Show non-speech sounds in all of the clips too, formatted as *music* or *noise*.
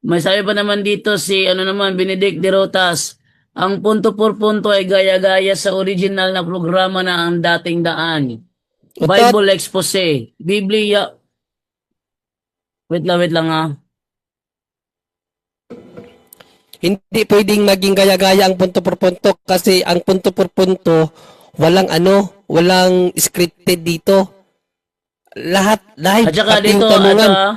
May sabi pa naman dito si ano naman Benedict de Rotas. Ang punto por punto ay gaya-gaya sa original na programa na ang dating daan. Bible expose, Biblia. Wait lang, wait lang ah. Hindi pwedeng maging gaya-gaya ang punto por punto kasi ang punto por punto walang ano, walang scripted dito. Lahat live At saka dito, tanungan, ano, ah,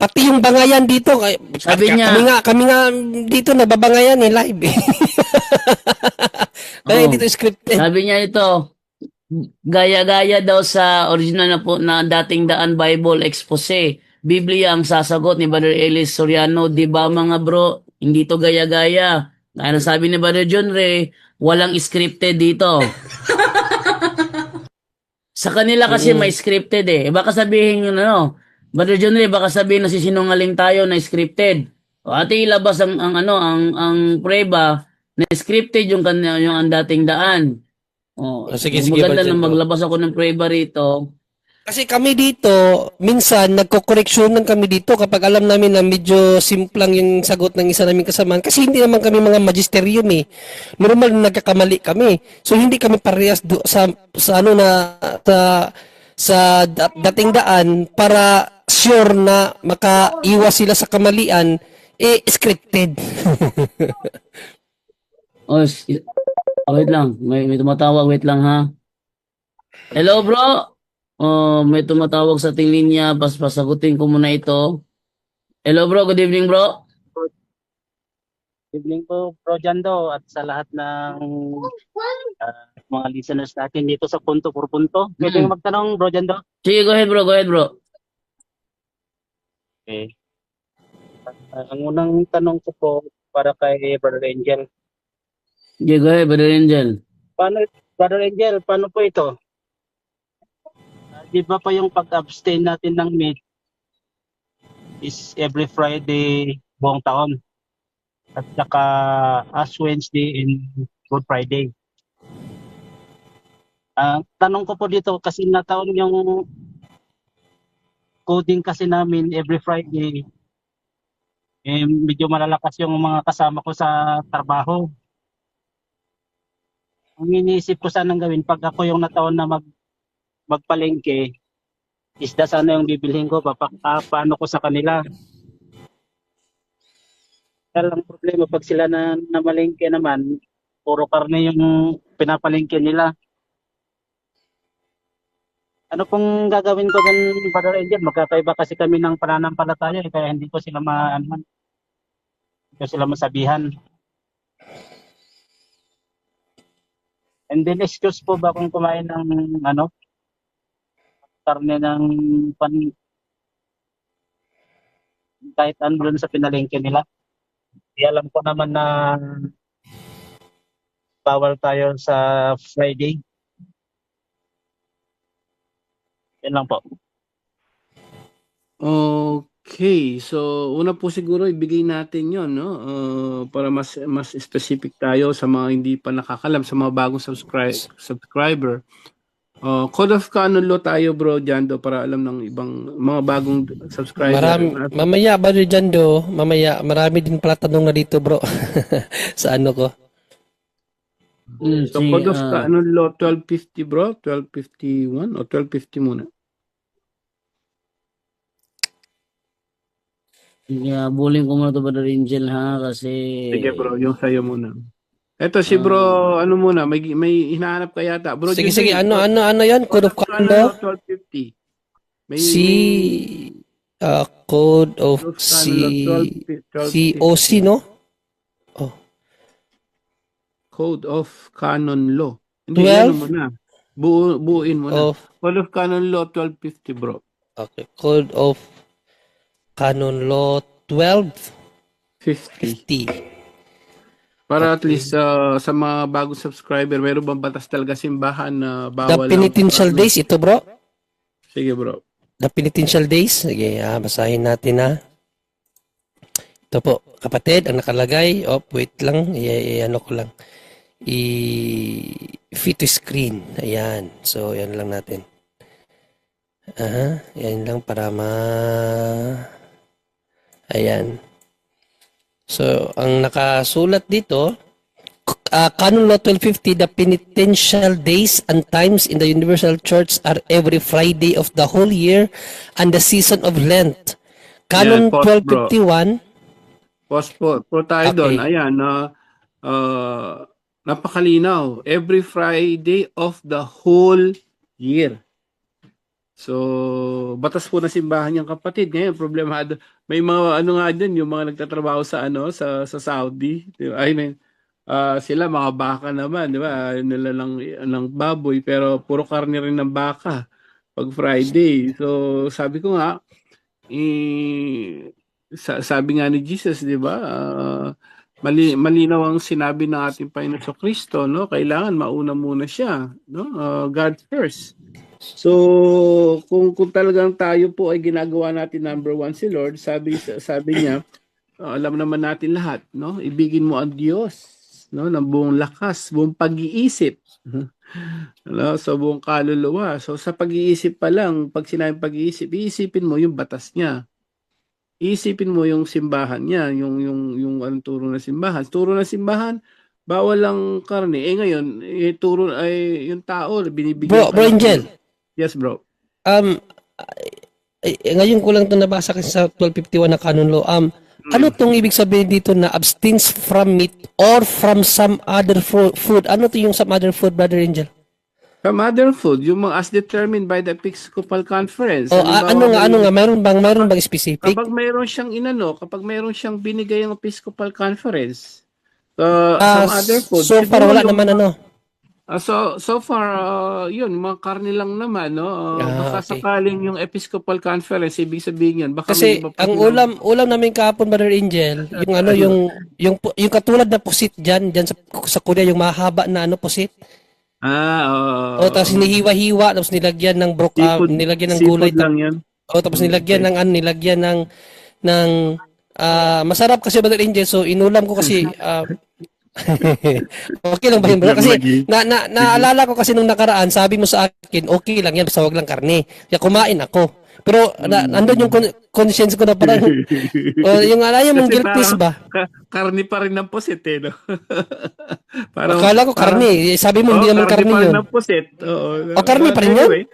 pati yung bangayan dito. kay- Sabi kami niya- nga kami nga dito nababangayan eh live. eh. *laughs* Kaya Oo. dito scripted. sabi niya ito, gaya-gaya daw sa original na po na dating daan Bible expose. Biblia ang sasagot ni Brother Ellis Soriano, di ba mga bro? Hindi to gaya-gaya. Kaya sabi ni Brother John Ray, walang scripted dito. *laughs* Sa kanila kasi may scripted eh. Eh, Baka sabihin yun ano, Brother John Ray, baka sabihin na sisinungaling tayo na scripted. O ate ilabas ang, ang ano, ang, ang prueba na scripted yung, kanya, yung ang dating daan. O, Ah, sige, sige, maganda na maglabas ako ng prueba rito. Kasi kami dito, minsan nagko-correctionan kami dito kapag alam namin na medyo simplang yung sagot ng isa naming kasamahan. Kasi hindi naman kami mga magisterium eh. Normal na nagkakamali kami. So hindi kami parehas do, sa, sa ano na sa, sa da- dating daan para sure na makaiwas sila sa kamalian eh scripted. *laughs* O, s- oh, wait lang. May, may tumatawag. Wait lang ha. Hello bro. Oh, may tumatawag sa ating linya. Pas pasagutin ko muna ito. Hello bro. Good evening bro. Good evening po, Bro Jando, at sa lahat ng mga listeners natin dito sa Punto por Punto. Pwede Mm. magtanong, Bro Jando? Sige, go ahead bro. Go ahead bro. Okay. Ah, ang unang tanong ko po para kay Brother Angel. Sige, go ahead Brother Angel. Paano, Brother Angel, paano po ito? Ah, di ba pa yung pag-abstain natin ng meat is every Friday buong taon? At saka Ash Wednesday and Good Friday. Ah, tanong ko po dito kasi nataon yung coding kasi namin every Friday. Eh, medyo malalakas yung mga kasama ko sa trabaho. Ang iniisip ko sanang gawin pag ako yung nataon na mag magpalengke, isda sana yung bibilhin ko, papa, ah, paano ko sa kanila. Kaya problema pag sila na namalengke naman, puro karne yung pinapalengke nila. Ano pong gagawin ko dun, Brother Angel? Magkakaiba kasi kami ng pananampalataya, eh, kaya hindi ko sila ma, ano, man, hindi ko sila masabihan. And then, excuse po ba kung kumain ng, ano, karne ng pan, kahit ano dun sa pinalengke nila? Di alam ko naman na bawal tayo sa Friday. Yan lang po. Okay, so una po siguro ibigay natin 'yon, no? Uh, para mas mas specific tayo sa mga hindi pa nakakalam sa mga bagong subscribe subscriber. Uh, Code of Canon Law tayo bro Jando para alam ng ibang mga bagong subscriber. Marami, mamaya ba dyan do, mamaya marami din pala tanong na dito bro *laughs* sa ano ko. Mm, so si, Code of ah, Canon Law 1250 bro, 1251 o 1250 muna. sige, bullying ko muna to Brother Angel ha kasi Sige bro, yung sa'yo muna. Eto si bro, ano muna, may may hinahanap ka yata. Bro, Sige sige, ano ano ano 'yan? Code of Conduct. Law 1250. May, Si uh, Code of Code of si Canon Law 12 si 1250. OC no? Code of Canon Law. Hindi, 12? ano mo na. Buo, buuin mo na. Of Code of Canon Law 1250 bro. okay, Code of Canon Law 1250. 50. Para at least uh, sa mga bagong subscriber, meron bang batas talaga simbahan na The bawal ang- penitential days ito bro. Sige bro. The penitential days. Sige, ah, basahin natin ha. Ito po, kapatid, ang nakalagay. Oh, wait lang. I, i- ano ko lang. I fit to screen. Ayan. So, yan lang natin. Aha, yan lang para ma... Ayan. So, ang nakasulat dito, uh, Canon Law 1250, the penitential days and times in the Universal Church are every Friday of the whole year and the season of Lent. Canon Yan, pause, bro. 1251, Pause po, po tayo Okay. doon. Ayan, na uh, napakalinaw. Every Friday of the whole year. So, batas po na simbahan yung kapatid. Ngayon, problemado. May mga ano nga din, yung mga nagtatrabaho sa ano sa sa Saudi. I mean, ah, sila mga baka naman, di ba? Nila lang ng baboy, pero puro karne rin ng baka pag Friday. So, sabi ko nga, eh, sa, sabi nga ni Jesus, di ba? ah, mali, malinaw ang sinabi ng ating Panginoon Kristo, no? Kailangan mauna muna siya, no? Ah, God first. So, kung kung talagang tayo po ay ginagawa natin number one si Lord, sabi sabi niya, ah, alam naman natin lahat, no? Ibigin mo ang Diyos, no? Ng buong lakas, buong pag-iisip. *laughs* no? So, buong kaluluwa. So, sa pag-iisip pa lang, pag sinabing pag-iisip, iisipin mo yung batas niya isipin mo yung simbahan niya, yung yung yung anong turo ng simbahan. Turo ng simbahan, bawal lang karne. Eh ngayon, eh, turo ay yung tao binibigyan Bro, bro ng- Angel, Yes, bro. um, ay, ngayon ko lang ito nabasa kasi sa 1251 na canon law. Um, ano tong ibig sabihin dito na abstains from meat or from some other fo- food? Ano to yung some other food, Brother Angel? Sa mother food, yung mga as determined by the Episcopal Conference. O, a- Halimbawa, ano nga, ano nga, mayroon bang, mayroon bang specific? Kapag mayroon siyang inano, kapag mayroon siyang binigay ang Episcopal Conference, uh, Ah, some other food. so far, wala yung- naman ano. Ah, so so far uh, yun mga karne lang naman no Uh, Ah, baka okay. sakaling yung Episcopal Conference ibig sabihin yan baka Kasi ang ulam ulam namin kahapon Brother Angel, yung ano yung yung pu- yung katulad na pusit diyan diyan sa sa Korea yung mahaba na ano pusit. Ah oo. O tapos hinihiwa-hiwa tapos nilagyan ng brok ah, Seafood- nilagyan ng gulay lang yan o tapos nilagyan ng ano nilagyan ng ng ah, masarap kasi Brother Angel so inulam ko kasi *laughs* ah, *laughs* okay lang ba yun bro? Kasi na, na, naalala ko kasi nung nakaraan, sabi mo sa akin, okay lang yan, basta wag lang karne. Kaya kumain ako. Pero na, nandun yung con- conscience ko na parang, uh, *laughs* yung ala yung Kasi guiltness parang ba? ka- karne pa rin ng pusit eh no *laughs* parang Akala ko karne. Eh, Sabi mo, hindi Oo, naman karne pa rin yun. ng pusit oo O, karne pa rin yun? anyway,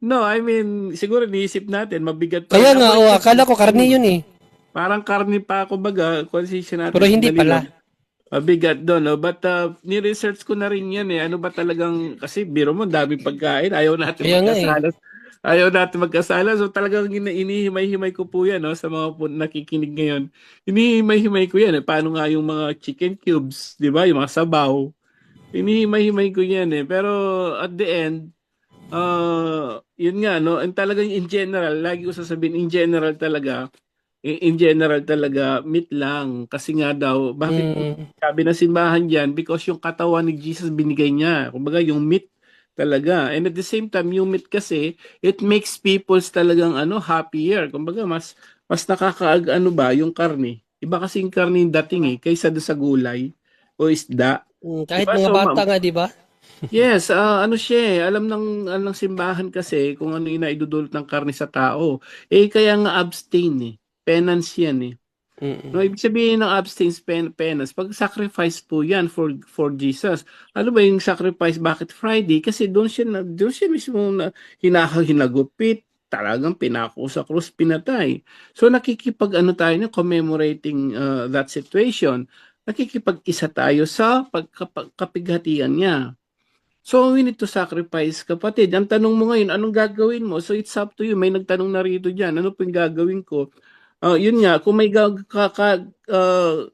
no I mean siguro niisip natin mabigat pa Kaya nga, oh, akala ko karne yun eh. parang karne pa ako baga conscious natin Pero hindi pala. lang. Mabigat doon, no? But uh, ni-research ko na rin yan eh. Ano ba talagang, kasi biro mo, dami pagkain. Ayaw natin Kaya nga eh. Ayaw natin magkasala. So talagang inihimay-himay ko po yan no? sa mga po nakikinig ngayon. Inihimay-himay ko yan. Eh. Paano nga yung mga chicken cubes, di ba? Yung mga sabaw. Inihimay-himay ko yan eh. Pero at the end, uh, yun nga, no? And talagang in general, lagi ko sasabihin, in general talaga, in, in general talaga, meat lang. Kasi nga daw, bakit Mm, sabi ng simbahan dyan, because yung katawan ni Jesus binigay niya. Kumbaga, yung meat talaga. And at the same time, meat kasi, it makes people's talagang ano, happier. Kumbaga, mas mas nakakaag ano ba, yung karne. Iba kasi yung karne yung dating eh, kaysa sa gulay o isda. mm, kahit Diba? mga So, bata nga, di ba? Yes, ah, ano siya eh, alam ng, alam ng simbahan kasi kung ano yung naidudulot ng karne sa tao. Eh, kaya nga abstain eh. Penance yan eh. Mm, No, ibig sabihin ng abstain pen, penance, pag sacrifice po yan for for Jesus. Ano ba yung sacrifice? Bakit Friday? Kasi doon siya, na, doon siya mismo na hinaka, hinagupit, talagang pinako sa krus, pinatay. So nakikipag ano tayo na commemorating uh, that situation. Nakikipag-isa tayo sa pagkapighatian niya. So we need to sacrifice kapatid. Ang tanong mo ngayon, anong gagawin mo? So it's up to you. May nagtanong na rito dyan. Ano po yung gagawin ko? Ah, yun nga, kung may gag kaka, ah,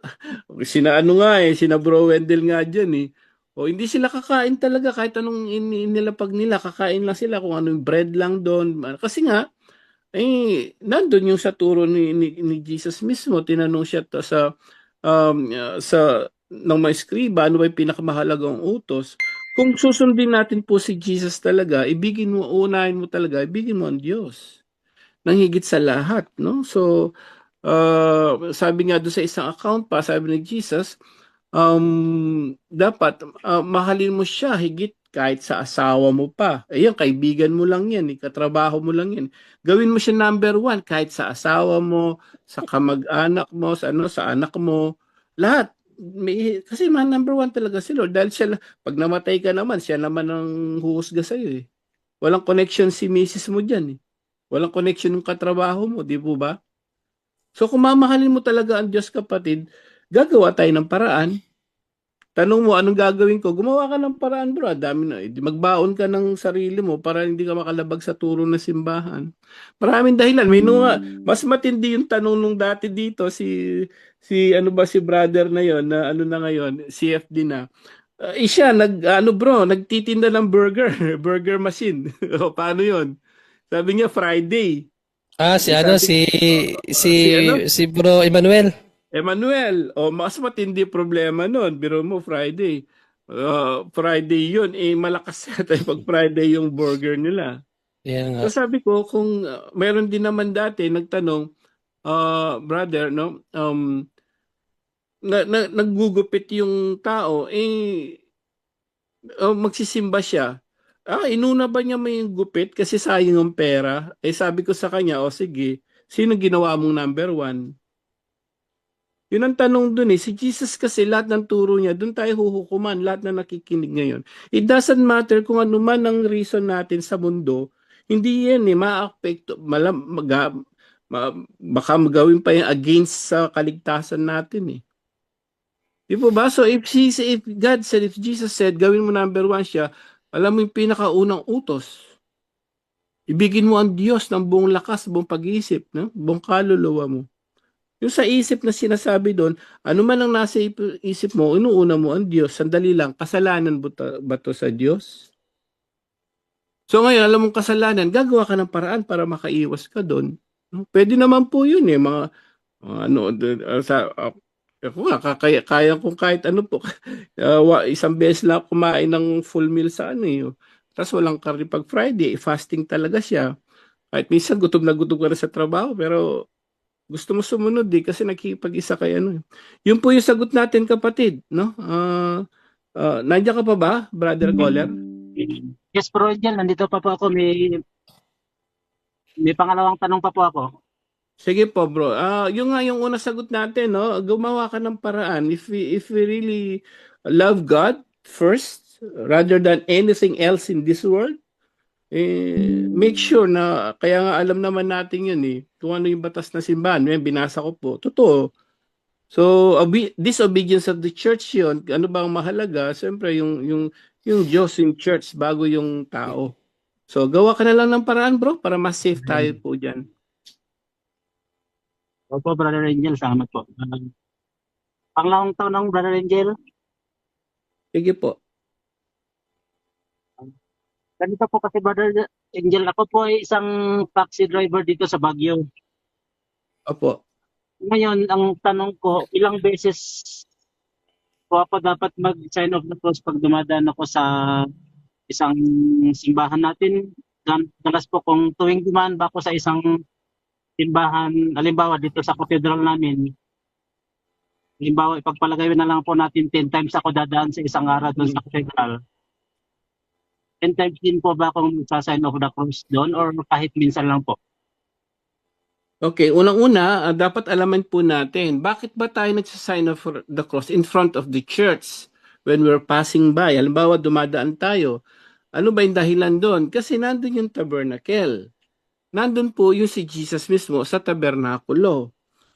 sina ano nga eh, sina Bro Wendell nga dyan eh. O hindi sila kakain talaga kahit anong in, inilapag nila, kakain lang sila kung anong bread lang doon. Kasi nga, eh, nandun yung sa turo ni, ni, ni Jesus mismo, tinanong siya to sa, um, uh, sa, ng mga skriba, ano ba yung pinakamahalagang utos. Kung susundin natin po si Jesus talaga, ibigin mo, unahin mo talaga, ibigin mo ang Diyos nang higit sa lahat, no? So, uh, sabi nga doon sa isang account pa, sabi ni Jesus, um, dapat uh, mahalin mo siya higit kahit sa asawa mo pa. Ayun, kaibigan mo lang yan, eh, katrabaho mo lang yan. Gawin mo siya number one, kahit sa asawa mo, sa kamag-anak mo, sa, ano, sa anak mo, lahat. May, kasi man number one talaga si Lord. Dahil siya, pag namatay ka naman, siya naman ang huhusga sa'yo eh. Walang connection si misis mo dyan eh. Walang connection yung katrabaho mo, di po ba? So kung mamahalin mo talaga ang Diyos kapatid, gagawa tayo ng paraan. Tanong mo, anong gagawin ko? Gumawa ka ng paraan, bro. Dami na. eh. Magbaon ka ng sarili mo para hindi ka makalabag sa turo ng simbahan. Maraming dahilan. May nunga, mas matindi yung tanong nung dati dito, si, si ano ba si brother na yon na ano na ngayon, CFD na. Uh, siya, nag, ano bro, nagtitinda ng burger, *laughs* burger machine. *laughs* paano yon Sabi niya, Friday. Ah, si ano, si, si, Si ano? si Bro Emmanuel. Emmanuel, o mas matindi problema nun. Biro mo, Friday. Uh, Friday yun. Eh, malakas *laughs* yata pag Friday yung burger nila. Yan nga. So sabi ko, kung uh, meron din naman dati, nagtanong, uh, brother, no, um, na, na, naggugupit yung tao, eh, uh, magsisimba siya. Ah, inuna ba niya may gupit kasi sayang ang pera? Eh sabi ko sa kanya, o sige, sino ginawa mong number one? Yun ang tanong dun eh. Si Jesus kasi lahat ng turo niya, dun tayo huhukuman, lahat na nakikinig ngayon. It doesn't matter kung ano man ang reason natin sa mundo, hindi yan eh, ma-affect, malam, maga, ma, baka magawin pa yung against sa kaligtasan natin eh. Di po ba? So if, she, if God said, if Jesus said, gawin mo number one siya, alam mo yung pinakaunang utos. Ibigin mo ang Diyos ng buong lakas, buong pag-iisip, no? buong kaluluwa mo. Yung sa isip na sinasabi doon, ano man ang nasa ip- isip mo, inuuna mo ang Diyos. Sandali lang, kasalanan ba to, sa Diyos? So ngayon, alam mong kasalanan, gagawa ka ng paraan para makaiwas ka doon. Pwede naman po yun eh, mga, mga ano, uh, sa, uh, ako nga, kaya, kaya kong kahit ano po, *laughs* uh, isang beses lang kumain ng full meal sa ano eh. Tapos walang karne pag Friday, fasting talaga siya. Kahit minsan gutom na gutom ka na sa trabaho, pero gusto mo sumunod eh kasi nakikipag-isa kay ano. eh. Yun po yung sagot natin kapatid, no? Ah, ah, nandiyan ka pa ba, brother Caller? Yes, Bro Angel, nandito pa po ako. May, may pangalawang tanong pa po ako. Sige po, bro. Ah, yung nga yung una sagot natin, no? Gumawa ka ng paraan if we if we really love God first rather than anything else in this world. Eh, make sure na kaya nga alam naman natin yun eh kung ano yung batas na simbahan. May binasa ko po. Totoo. So, obe- disobedience of the church yun. Ano ba ang mahalaga? Siyempre, yung, yung, yung Diyos, yung church, bago yung tao. So, gawa ka na lang ng paraan, bro, para mas safe tayo po dyan. Opo, Brother Angel, salamat po. Uh, pangalawang tanong, Brother Angel. Sige po. Ganito po kasi, Brother Angel, ako po ay isang taxi driver dito sa Baguio. Opo. Ngayon, ang tanong ko, ilang beses po ako dapat mag-sign off the cross pag dumadaan ako sa isang simbahan natin. Dalas po kung tuwing dumaan ba ako sa isang simbahan, halimbawa dito sa cathedral namin, halimbawa ipagpalagay na lang po natin 10 times ako dadaan sa isang araw doon sa cathedral. 10 times din po ba akong sa-sign off the cross doon or kahit minsan lang po? Okay, unang-una, ah, dapat alaman po natin, bakit ba tayo nagsasign of the cross in front of the church when we're passing by? Halimbawa, dumadaan tayo. Ano ba yung dahilan doon? Kasi nandun yung tabernacle. Nandun po yung si Jesus mismo sa tabernakulo.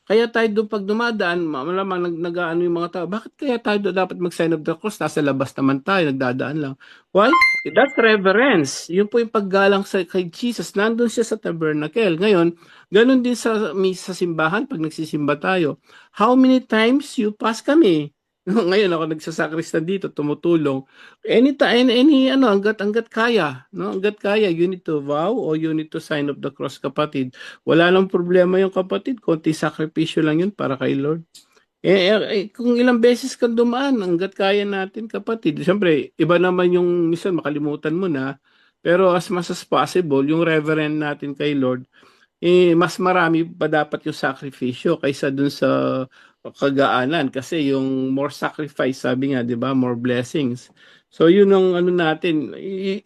Kaya tayo doon pag dumadaan, ma- malamang nag, nag-ano yung mga tao, bakit kaya tayo dapat mag-sign of the cross? Nasa labas naman tayo, nagdadaan lang. Why? That's reverence. Yun po yung paggalang sa, kay Jesus. Nandun siya sa tabernacle. Ngayon, Ganon din sa sa simbahan pag nagsisimba tayo. How many times you pass kami? *laughs* Ngayon ako nagsasakristan dito, tumutulong. Any time, any ano, hanggat hanggat kaya, no? Hanggat kaya, you need to vow or you need to sign of the cross, kapatid. Wala lang problema yung kapatid, konti sakripisyo lang yun para kay Lord. Eh, eh, eh, kung ilang beses kang dumaan, hanggat kaya natin, kapatid. Siyempre, iba naman yung, minsan makalimutan mo na, pero as much as possible, yung reverend natin kay Lord, eh, mas marami pa dapat yung sakripisyo kaysa dun sa kagaanan kasi yung more sacrifice sabi nga 'di ba more blessings So yun ang ano natin.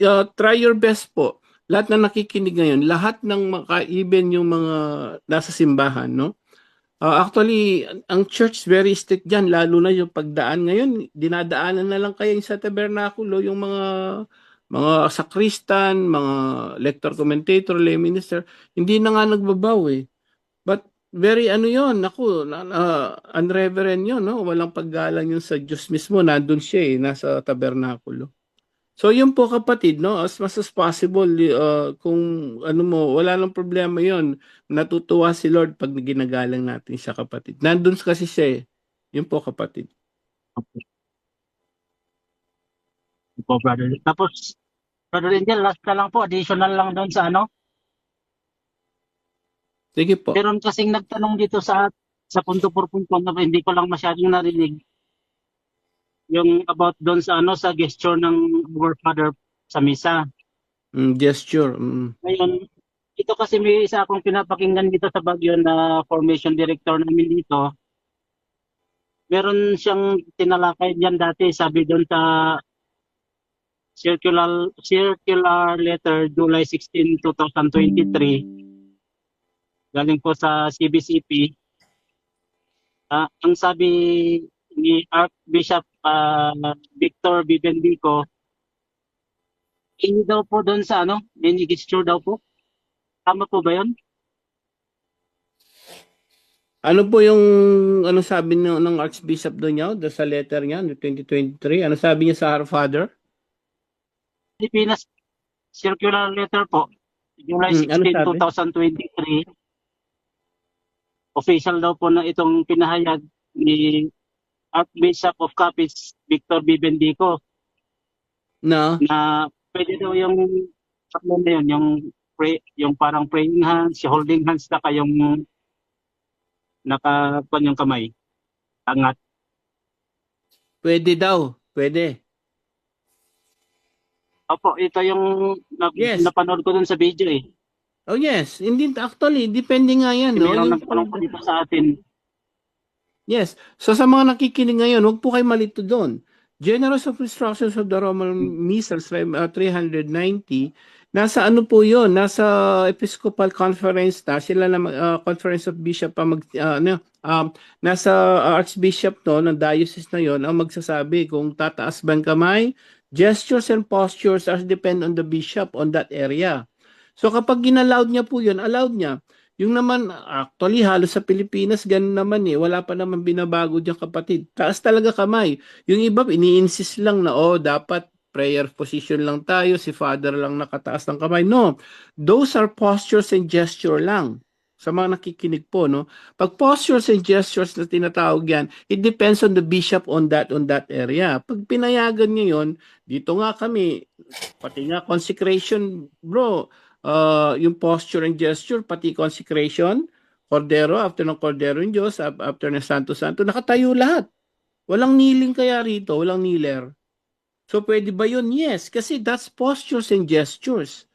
Uh, try your best po. Lahat na nakikinig ngayon, lahat ng maka, even yung mga nasa simbahan, no? Uh, actually, ang- church very strict dyan, lalo na yung pagdaan ngayon, dinadaanan na lang kayo sa tabernakulo, yung mga mga sakristan, mga lector commentator, lay minister, hindi na nga nagbabaw eh. Very ano yon naku, na, na- unreverent yun, no? Walang paggalang yun sa Diyos mismo, nandun siya eh, nasa tabernakulo. So yun po kapatid, no? As much as possible, uh, kung ano mo, wala nang problema yon Natutuwa si Lord pag ginagalang natin siya kapatid. Nandun kasi siya eh. Yun po kapatid. po, brother. Tapos, brother Angel, last na lang po, additional lang doon sa ano. Sige po. Meron kasing nagtanong dito sa sa punto por punto na hindi ko lang masyadong narinig. Yung about doon sa ano sa gesture ng Our Father sa misa. Mm, gesture. Mm. Ngayon, ito kasi may isa akong pinapakinggan dito sa Baguio na formation director namin dito. Meron siyang tinalakay diyan dati, sabi doon sa circular circular letter July 16, 2023 galing po sa CBCP. Ah, ang sabi ni Archbishop ah, Victor Bibendico, hindi daw po doon sa ano, any gesture daw po. Tama po ba yun? Ano po yung ano sabi ng, ng Archbishop doon niya, doon sa letter niya no 2023? Ano sabi niya sa Our Father? Pilipinas circular letter po. July Hmm, ano 16, 2023. Official daw po na itong pinahayag ni Archbishop of Capiz, Victor Bibendico, Na na pwede daw yung tatlo na yun, yung, pray, yung parang praying hands, yung holding hands na kayong nakakuan yung kamay. Angat. pwede daw. Pwede. Opo, ito yung na- Yes. napanood ko dun sa video eh. Oh yes, hindi actually depende nga yan, no. Meron nagtanong po dito sa atin. Yes. So sa mga nakikinig ngayon, huwag po kayo malito doon. Generous of Instructions of the Roman Missals uh, 390, nasa ano po 'yon? Nasa Episcopal Conference na sila na uh, Conference of Bishop pa mag uh, ano, um, nasa Archbishop to ng diocese na 'yon ang magsasabi kung tataas ba ang kamay, gestures and postures are depend on the bishop on that area. So kapag ginallowed niya po 'yon, allowed niya. Yung naman, actually, halos sa Pilipinas, ganun naman eh. Wala pa naman binabago dyan kapatid. Taas talaga kamay. Yung iba, ini-insist lang na, oh, dapat prayer position lang tayo, si father lang nakataas ng kamay. No, those are postures and gesture lang. Sa mga nakikinig po, no? Pag postures and gestures na tinatawag yan, it depends on the bishop on that, on that area. Pag pinayagan niya yon dito nga kami, pati nga consecration, bro, uh, yung posture and gesture, pati consecration, Cordero, after ng Cordero yung Diyos, af- after ng Santo Santo, nakatayo lahat. Walang kneeling kaya rito, walang kneeler. So pwede ba yun? Yes, kasi that's postures and gestures.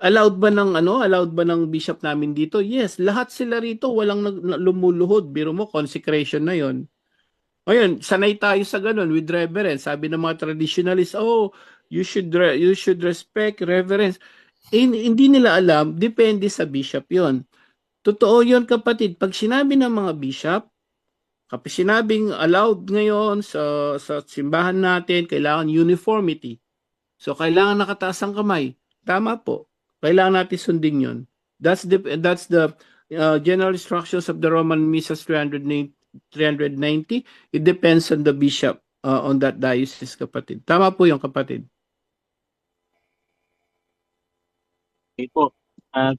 Allowed ba ng ano? Allowed ba ng bishop namin dito? Yes, lahat sila rito walang lumuluhod. Biro mo consecration na 'yon. Ngayon, sanay tayo sa ganun with reverence. Sabi ng mga traditionalists, oh, you should you should respect reverence. Eh, hindi nila alam, depende sa bishop 'yon. Totoo 'yon kapatid. Pag sinabi ng mga bishop, kapag sinabing allowed ngayon sa sa simbahan natin, kailangan uniformity. So kailangan nakataas ang kamay. Tama po. Kailangan natin sundin 'yon. That's the that's the uh, general instructions of the Roman Missas 390 390. It depends on the bishop uh, on that diocese kapatid. Tama po 'yung kapatid. Okay po. Uh,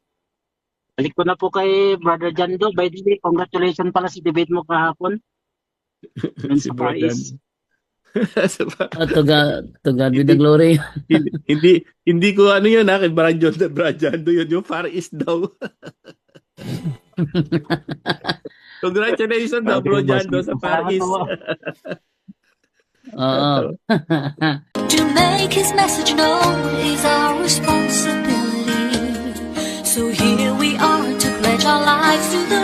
balik ko na po kay Brother Jando. By the way, congratulations pala sa debate mo kahapon. Far East. Oh, to, God, to God be the glory. hindi, hindi hindi ko ano 'yun ha, kay Brad John, *laughs* Brad John, yun, yung Far East daw. *laughs* Congratulations daw, Bro John, sa Far East. Oo. *laughs* To make his message known is our responsibility. lights through the